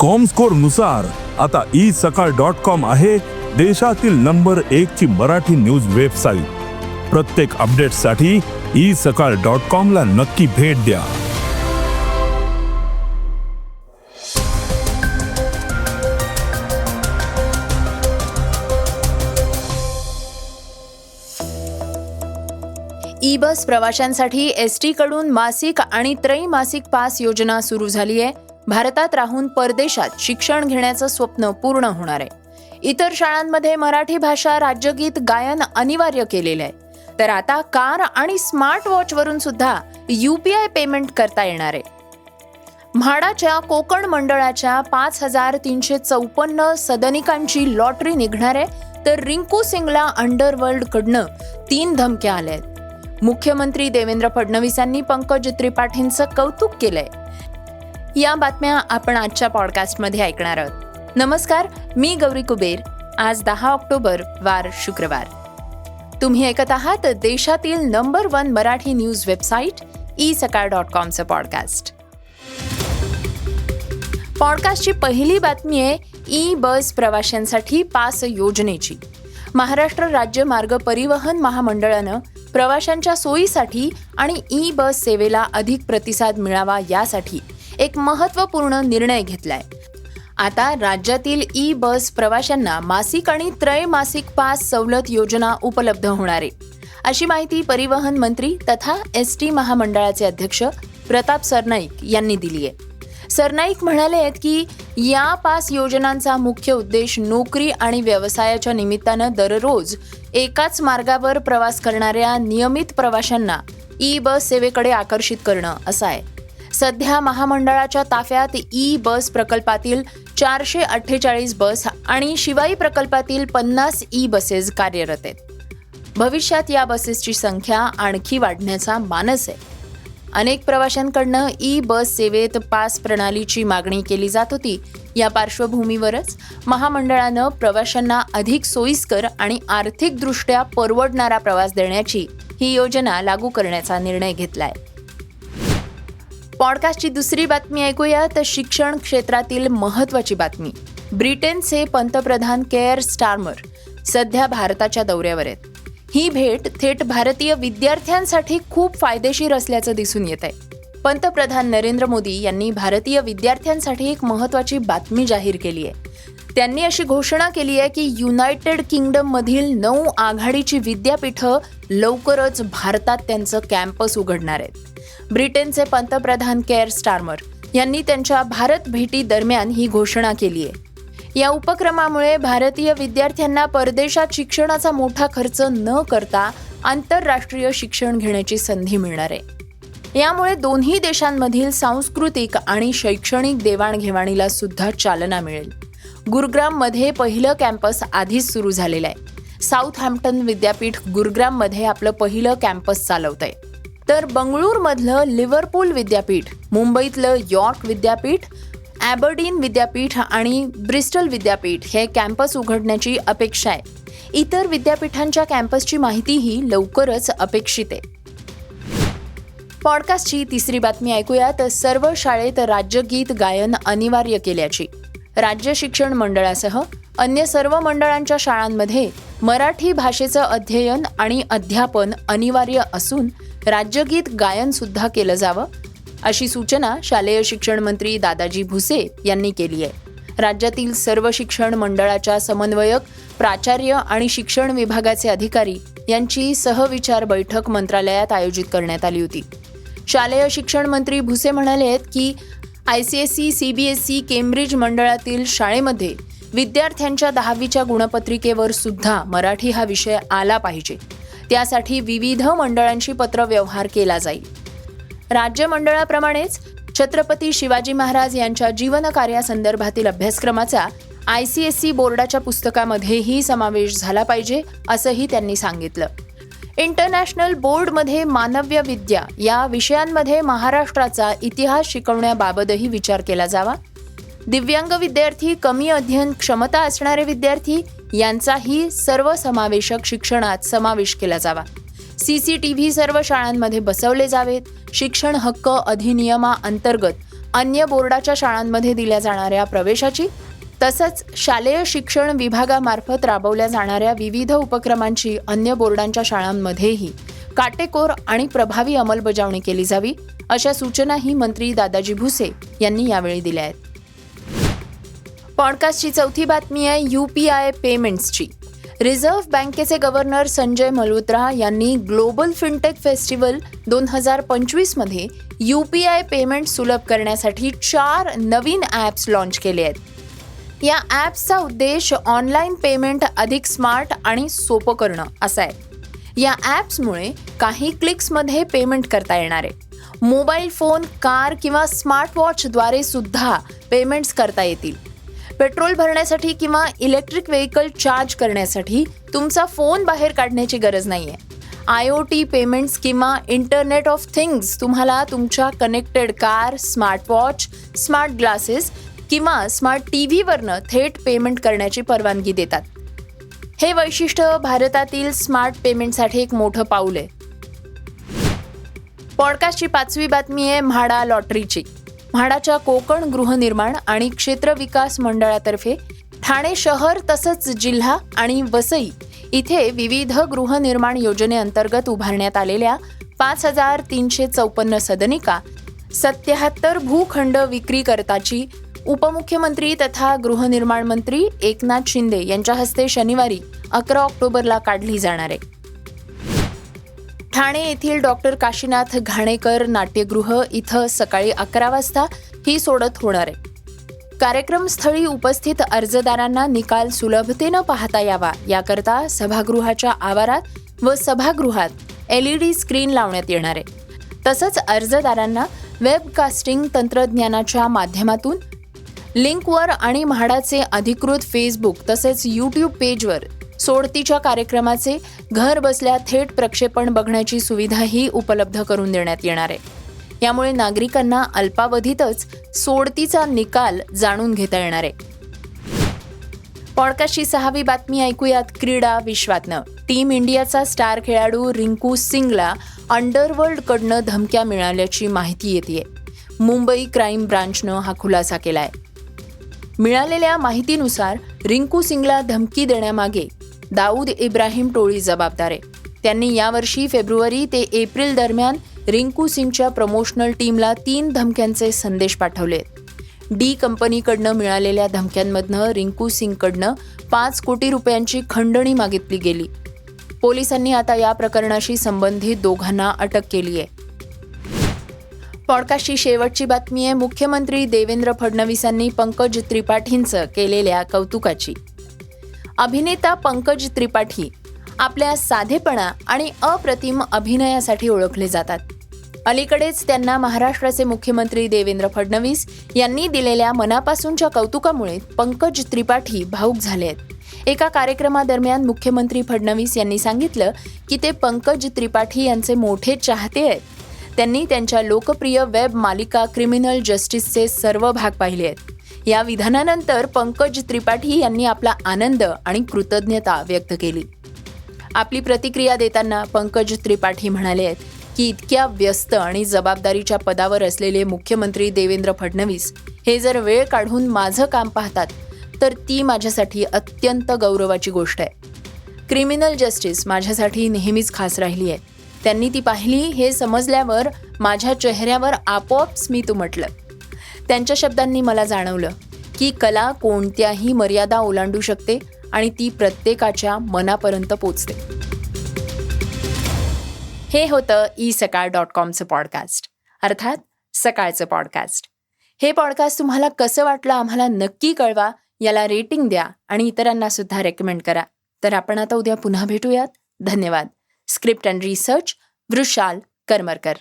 कॉमस्कोरनुसार आता E Sakal dot com आहे देशातील नंबर एक ची मराठी न्यूज वेबसाईट प्रत्येक अपडेटसाठी ई सकाळ डॉट कॉम ला नक्की भेट द्या. ई बस प्रवाशांसाठी एस टी कडून मासिक आणि त्रैमासिक पास योजना सुरू झाली आहे भारतात राहून परदेशात शिक्षण घेण्याचं स्वप्न पूर्ण होणार आहे. इतर शाळांमध्ये मराठी भाषा राज्यगीत गायन अनिवार्य केलेलं आहे. तर आता कार आणि स्मार्ट वॉचवरून सुद्धा युपीआय पेमेंट करता येणार आहे. म्हाडाच्या कोकण मंडळाच्या पाच हजार तीनशे चौपन्न सदनिकांची लॉटरी निघणार आहे तर रिंकू सिंगला अंडरवर्ल्ड कडनं तीन धमक्या आल्या आहेत. मुख्यमंत्री देवेंद्र फडणवीसांनी पंकज त्रिपाठींचं कौतुक केलंय. या बातम्या आपण आजच्या पॉडकास्टमध्ये ऐकणार आहोत. नमस्कार मी गौरी कुबेर. आज दहा ऑक्टोबर वार शुक्रवार. तुम्ही ऐकत आहात देशातील number one Marathi news website e Sakal dot कॉमचं podcast पॉडकास्टची पहिली बातमी आहे ई बस प्रवाशांसाठी पास योजनेची. महाराष्ट्र राज्य मार्ग परिवहन महामंडळानं प्रवाशांच्या सोयीसाठी आणि ई बस सेवेला अधिक प्रतिसाद मिळावा यासाठी एक महत्त्वपूर्ण निर्णय घेतलाय. आता राज्यातील ई बस प्रवाशांना मासिक आणि त्रैमासिक पास सवलत योजना उपलब्ध होणार आहे. अशी माहिती परिवहन मंत्री तथा एस टी महामंडळाचे अध्यक्ष प्रताप सरनाईक यांनी दिली आहे. सरनाईक म्हणाले आहेत की या पास योजनांचा मुख्य उद्देश नोकरी आणि व्यवसायाच्या निमित्तानं दररोज एकाच मार्गावर प्रवास करणाऱ्या नियमित प्रवाशांना ई बस सेवेकडे आकर्षित करणं असं आहे. सध्या महामंडळाच्या ताफ्यात ई बस प्रकल्पातील चारशे अठ्ठेचाळीस बस आणि शिवाई प्रकल्पातील पन्नास ई बसेस कार्यरत आहेत. भविष्यात या बसेसची संख्या आणखी वाढण्याचा मानस आहे. अनेक प्रवाशांकडनं ई बस सेवेत पास प्रणालीची मागणी केली जात होती. या पार्श्वभूमीवरच महामंडळानं प्रवाशांना अधिक सोयीस्कर आणि आर्थिकदृष्ट्या परवडणारा प्रवास देण्याची ही योजना लागू करण्याचा निर्णय घेतला आहे पॉडकास्टची दुसरी बातमी ऐकूया. तर शिक्षण क्षेत्रातील महत्वाची बातमी. ब्रिटनचे पंतप्रधान केअर स्टार्मर सध्या भारताच्या दौऱ्यावर आहेत. ही भेट थेट भारतीय विद्यार्थ्यांसाठी खूप फायदेशीर असल्याचं दिसून येत आहे पंतप्रधान नरेंद्र मोदी यांनी भारतीय विद्यार्थ्यांसाठी एक महत्वाची बातमी जाहीर केली आहे. त्यांनी अशी घोषणा केली आहे की युनायटेड किंगडम मधील नऊ आघाडीची विद्यापीठं लवकरच भारतात त्यांचं कॅम्पस उघडणार आहेत. ब्रिटनचे पंतप्रधान केअर स्टार्मर यांनी त्यांच्या भारत भेटी दरम्यान ही घोषणा केली आहे. या उपक्रमामुळे भारतीय विद्यार्थ्यांना परदेशात शिक्षणाचा मोठा खर्च न करता आंतरराष्ट्रीय शिक्षण घेण्याची संधी मिळणार आहे. यामुळे दोन्ही देशांमधील सांस्कृतिक आणि शैक्षणिक देवाणघेवाणीला सुद्धा चालना मिळेल. गुरुग्राममध्ये पहिलं कॅम्पस आधीच सुरू झालेलं आहे. साऊथ हॅम्प्टन विद्यापीठ गुरुग्राममध्ये आपलं पहिलं कॅम्पस चालवत आहे तर बंगळूरमधलं लिव्हरपूल विद्यापीठ मुंबईतलं यॉर्क विद्यापीठ ॲबर्डीन विद्यापीठ आणि ब्रिस्टल विद्यापीठ हे कॅम्पस उघडण्याची अपेक्षा आहे. इतर विद्यापीठांच्या कॅम्पसची माहितीही लवकरच अपेक्षित आहे. पॉडकास्टची तिसरी बातमी ऐकूयात. सर्व शाळेत राज्यगीत गायन अनिवार्य केल्याची. राज्य शिक्षण मंडळासह अन्य सर्व मंडळांच्या शाळांमध्ये मराठी भाषेचं अध्ययन आणि अध्यापन अनिवार्य असून राज्यगीत गायन सुद्धा केलं जावं अशी सूचना शालेय शिक्षण मंत्री दादाजी भुसे यांनी केली आहे. राज्यातील सर्व शिक्षण मंडळाच्या समन्वयक प्राचार्य आणि शिक्षण विभागाचे अधिकारी यांची सहविचार बैठक मंत्रालयात आयोजित करण्यात आली होती. शालेय शिक्षण मंत्री भुसे म्हणाले आहेत की I C S C C B S C Cambridge मंडळातील शाळेमध्ये विद्यार्थ्यांच्या दहावीच्या गुणपत्रिकेवर सुद्धा मराठी हा विषय आला पाहिजे. त्यासाठी विविध मंडळांशी पत्रव्यवहार केला जाईल. राज्य मंडळाप्रमाणेच छत्रपती शिवाजी महाराज यांच्या जीवनकार्यासंदर्भातील अभ्यासक्रमाचा आय सी एस सी बोर्डाच्या पुस्तकामध्येही समावेश झाला पाहिजे असंही त्यांनी सांगितलं. इंटरनॅशनल बोर्डमध्ये मानव्य विद्या या विषयांमध्ये महाराष्ट्राचा इतिहास शिकवण्याबाबतही विचार केला जावा. दिव्यांग विद्यार्थी कमी अध्ययन क्षमता असणारे विद्यार्थी यांचाही सर्वसमावेशक शिक्षणात समावेश केला जावा. सी सी टी व्ही सर्व शाळांमध्ये बसवले जावेत. शिक्षण हक्क अधिनियमाअंतर्गत अन्य बोर्डाच्या शाळांमध्ये दिल्या जाणाऱ्या प्रवेशाची तसंच शालेय शिक्षण विभागामार्फत राबवल्या जाणाऱ्या विविध उपक्रमांची अन्य बोर्डांच्या शाळांमध्येही काटेकोर आणि प्रभावी अंमलबजावणी केली जावी अशा सूचनाही मंत्री दादाजी भुसे यांनी यावेळी दिल्या आहेत. पॉडकास्टची चौथी बातमी आहे यू पी आय पेमेंट्सची. रिझर्व्ह बँकेचे गव्हर्नर संजय मल्होत्रा यांनी ग्लोबल फिनटेक फेस्टिवल दोन हजार पंचवीसमध्ये यू पी आय पेमेंट सुलभ करण्यासाठी चार नवीन ॲप्स लॉन्च केले आहेत. या ॲप्सचा उद्देश ऑनलाईन पेमेंट अधिक स्मार्ट आणि सोपं करणं असा आहे. या ॲप्समुळे काही क्लिक्समध्ये पेमेंट करता येणार आहे. मोबाईल फोन कार किंवा स्मार्ट वॉचद्वारे सुद्धा पेमेंट्स करता येतील. पेट्रोल भरण्यासाठी किंवा इलेक्ट्रिक व्हेकल चार्ज करण्यासाठी तुमचा फोन बाहेर काढण्याची गरज नाही आहे आय ओ टी पेमेंट्स किंवा इंटरनेट ऑफ थिंग्स तुम्हाला तुमच्या connected car smart watch smart glasses किंवा स्मार्ट टी व्हीवरनं थेट पेमेंट करण्याची परवानगी देतात. हे वैशिष्ट्य भारतातील स्मार्ट पेमेंटसाठी एक मोठं पाऊल आहे. पॉडकास्टची पाचवी बातमी आहे म्हाडा लॉटरीची. म्हाडाच्या कोकण गृहनिर्माण आणि क्षेत्र विकास मंडळातर्फे ठाणे शहर तसंच जिल्हा आणि वसई इथे विविध गृहनिर्माण योजनेअंतर्गत उभारण्यात आलेल्या पाच हजार तीनशे चौपन्न सदनिका सत्याहत्तर भूखंड विक्रीकरताची उपमुख्यमंत्री तथा गृहनिर्माण मंत्री एकनाथ शिंदे यांच्या हस्ते शनिवारी अकरा ऑक्टोबरला काढली जाणार आहे. ठाणे येथील डॉक्टर काशीनाथ घाणेकर नाट्यगृह इथं सकाळी अकरा वाजता ही सोडत होणार आहे. कार्यक्रमस्थळी उपस्थित अर्जदारांना निकाल सुलभतेनं पाहता यावा. याकरता सभागृहाच्या आवारात व सभागृहात एलईडी स्क्रीन लावण्यात येणार आहे. तसंच अर्जदारांना वेबकास्टिंग तंत्रज्ञानाच्या माध्यमातून लिंकवर आणि म्हाडाचे अधिकृत फेसबुक तसेच यूट्यूब पेजवर सोडतीच्या कार्यक्रमाचे घर बसल्या थेट प्रक्षेपण बघण्याची सुविधाही उपलब्ध करून देण्यात येणार आहे. यामुळे नागरिकांना अल्पावधीतच सोडतीचा निकाल जाणून घेता येणार आहे. पॉडकास्टची सहावी बातमी ऐकूयात. क्रीडा विश्वातनं. टीम इंडियाचा स्टार खेळाडू रिंकू सिंगला अंडरवर्ल्डकडनं धमक्या मिळाल्याची माहिती येते मुंबई क्राईम ब्रांचनं हा खुलासा केलाय. मिळालेल्या माहितीनुसार रिंकू सिंगला धमकी देण्यामागे दाऊद इब्राहिम टोळी जबाबदार आहे. त्यांनी यावर्षी फेब्रुवारी ते एप्रिल दरम्यान रिंकू सिंगच्या प्रमोशनल टीमला तीन धमक्यांचे संदेश पाठवले डी कंपनीकडनं मिळालेल्या धमक्यांमधनं रिंकू सिंगकडनं पाच कोटी रुपयांची खंडणी मागितली गेली. पोलिसांनी आता या प्रकरणाशी संबंधित दोघांना अटक केली आहे. पॉडकास्टची शेवटची बातमी आहे मुख्यमंत्री देवेंद्र फडणवीसांनी पंकज त्रिपाठींचं केलेल्या कौतुकाची. अभिनेता पंकज त्रिपाठी आपल्या साधेपणा आणि अप्रतिम अभिनयासाठी ओळखले जातात. अलीकडेच त्यांना महाराष्ट्राचे मुख्यमंत्री देवेंद्र फडणवीस यांनी दिलेल्या मनापासूनच्या कौतुकामुळे पंकज त्रिपाठी भाऊक झाले आहेत. एका कार्यक्रमादरम्यान मुख्यमंत्री फडणवीस यांनी सांगितलं की ते पंकज त्रिपाठी यांचे मोठे चाहते आहेत. त्यांनी त्यांच्या लोकप्रिय वेब मालिका क्रिमिनल जस्टिसचे सर्व भाग पाहिले आहेत. या विधानानंतर पंकज त्रिपाठी यांनी आपला आनंद आणि कृतज्ञता व्यक्त केली. आपली प्रतिक्रिया देताना पंकज त्रिपाठी म्हणाले आहेत की इतक्या व्यस्त आणि जबाबदारीच्या पदावर असलेले मुख्यमंत्री देवेंद्र फडणवीस हे जर वेळ काढून माझं काम पाहतात तर ती माझ्यासाठी अत्यंत गौरवाची गोष्ट आहे. क्रिमिनल जस्टिस माझ्यासाठी नेहमीच खास राहिली आहे. त्यांनी ती पाहिली हे समजल्यावर माझ्या चेहऱ्यावर आपोआप स्मित उमटलं. त्यांच्या शब्दांनी मला जाणवलं की कला कोणत्याही मर्यादा ओलांडू शकते आणि ती प्रत्येकाच्या मनापर्यंत पोचते. हे होतं ई सकाळ डॉट कॉमचं पॉडकास्ट. अर्थात सकाळचं पॉडकास्ट. हे पॉडकास्ट तुम्हाला कसं वाटलं आम्हाला नक्की कळवा याला रेटिंग द्या आणि इतरांना सुद्धा रेकमेंड करा. तर आपण आता उद्या पुन्हा भेटूयात. धन्यवाद. Script and research Vrushal Karmarkar.